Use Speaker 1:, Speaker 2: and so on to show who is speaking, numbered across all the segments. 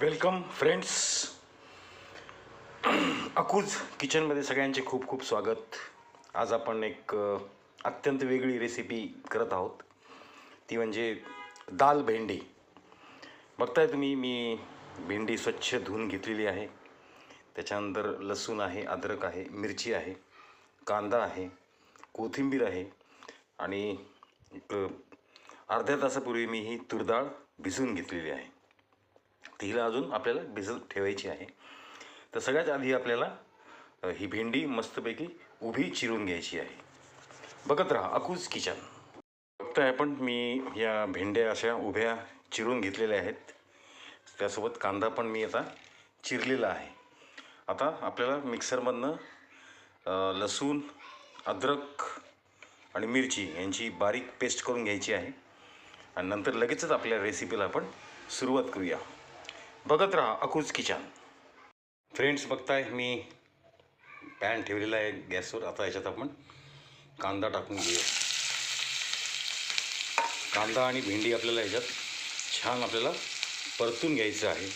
Speaker 1: Welcome friends. अकूज किचनमध्ये सगळ्यांचे खूप खूप स्वागत. आज आपण एक अत्यंत वेगळी रेसिपी करत आहोत. ती म्हणजे दाल भेंडी. बघताय तुम्ही मी भेंडी स्वच्छ धुवून घेतलेली आहे. त्याच्यानंतर लसूण आहे अद्रक आहे मिरची आहे कांदा आहे कोथिंबीर आहे आणि अर्ध्या तासापूर्वी मी ही तुरडाळ भिजवून घेतलेली आहे. तिला हिला अजून आपल्याला भिजत ठेवायची आहे. तर सगळ्यात आधी आपल्याला ही भेंडी मस्तपैकी उभी चिरून घ्यायची आहे. बघत राहा अकूज किचन. बघताय आपण मी या भेंड्या अशा उभ्या चिरून घेतलेल्या आहेत. त्यासोबत कांदा पण मी आता चिरलेला आहे. आता आपल्याला मिक्सरमधनं लसूण अद्रक आणि मिरची यांची बारीक पेस्ट करून घ्यायची आहे. आणि नंतर लगेचच आपल्या रेसिपीला आपण सुरुवात करूया. बघत राहा अकूज किचन फ्रेंड्स बघताय मी पॅन ठेवलेला आहे गॅसवर. आता याच्यात आपण कांदा टाकून घेऊया. कांदा आणि भेंडी आपल्याला याच्यात छान आपल्याला परतून घ्यायचं आहे.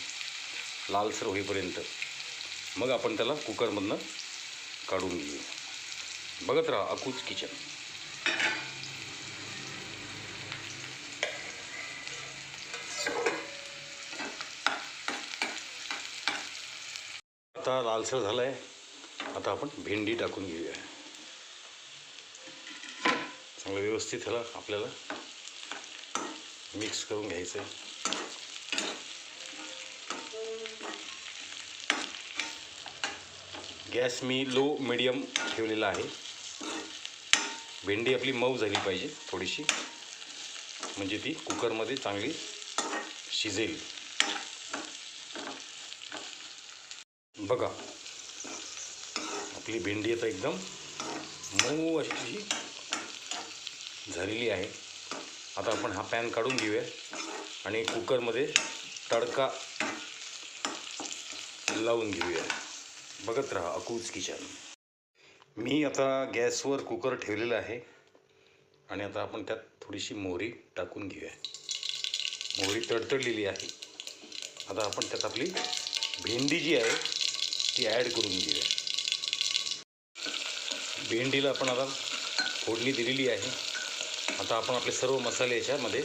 Speaker 1: लालसर होईपर्यंत. मग आपण त्याला कुकरमधनं काढून घेऊ बघत राहा अकूज किचन आता लालसर झाला आहे आता आपण भेंडी टाकून घेऊया. चांगलं व्यवस्थित ह्याला आपल्याला मिक्स करून घ्यायचं आहे गॅस मी लो मिडियम ठेवलेला आहे. भेंडी आपली मऊ झाली पाहिजे थोडीशी. म्हणजे ती कुकरमध्ये चांगली शिजेल. बघा. आपली भेंडी आता एकदम मऊ अशी झालेली आहे. आता आपण हा पॅन काढून घेऊया आणि कुकरमध्ये तडका लावून घेऊया. बघत राहा अकूज किचन. मी आता गॅसवर कुकर ठेवलेला आहे आणि आता आपण त्यात थोडीशी मोहरी टाकून घेऊया. मोहरी तडतडलेली आहे. आता आपण त्यात आपली भेंडी जी आहे ती ॲड करून घेऊया भेंडीला आपण आता फोडणी दिलेली आहे. आता आपण आपले सर्व मसाले याच्यामध्ये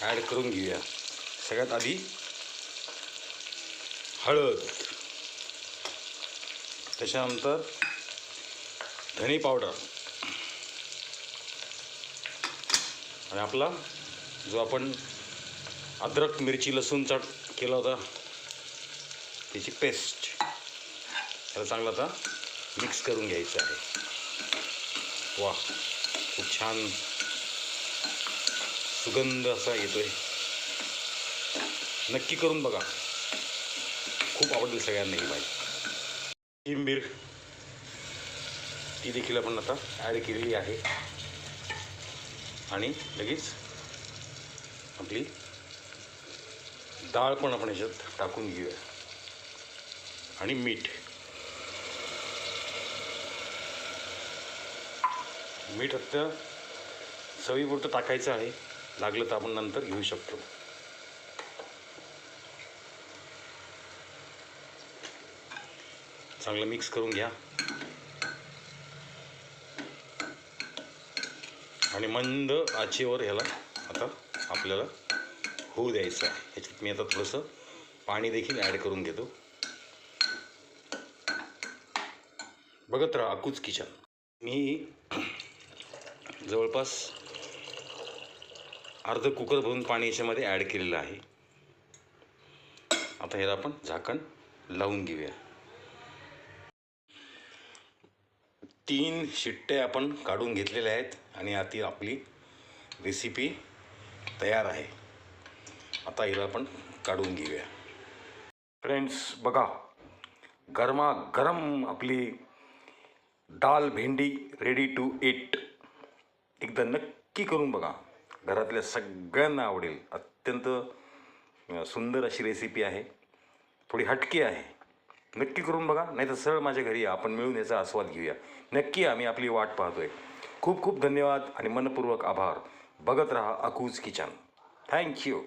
Speaker 1: ॲड करून घेऊया. सगळ्यात आधी हळद. त्याच्यानंतर धने पावडर. आणि आपला जो आपण अद्रक मिरची लसूणचा केला होता त्याची पेस्ट त्याला चांगलं आता मिक्स करून घ्यायचं आहे. वा खूप छान सुगंध असा येतोय. नक्की करून बघा. खूप आवडेल सगळ्यांना ही भाजी कोथिंबीर ती देखील आपण आता ॲड केलेली आहे. आणि लगेच आपली डाळ पण आपण ह्याच्यात टाकून घेऊया. आणि मीठ. मीठ आता चवीपुरतं टाकायचं आहे. लागलं तर आपण नंतर घेऊ शकतो. चांगलं मिक्स करून घ्या. आणि मंद आचेवर ह्याला आता आपल्याला होऊ द्यायचं आहे. ह्याच्यात मी आता थोडंसं पाणी देखील ॲड करून घेतो. बघत राहा अकूच किचन. मी जवळपास अर्ध कुकर भरून पाणी याच्यामध्ये ॲड केलेलं आहे. आता ह्याला आपण झाकण लावून घेऊया. तीन शिट्ट्या आपण काढून घेतलेल्या आहेत आणि आता आपली रेसिपी तयार आहे. आता हिला आपण काढून घेऊया. फ्रेंड्स बघा गरमा गरम आपली डाल भेंडी रेडी टू इट एकदा नक्की करून बघा. घरातल्या सगळ्यांना आवडेल. अत्यंत सुंदर अशी रेसिपी आहे. थोडी हटकी आहे. नक्की करून बघा. नाही तर सरळ माझ्या घरी या. आपण मिळून याचा आस्वाद घेऊया. नक्की आम्ही आपली वाट पाहतोय. खूप खूप धन्यवाद आणि मनपूर्वक आभार. बघत राहा अकूज किचन. थँक्यू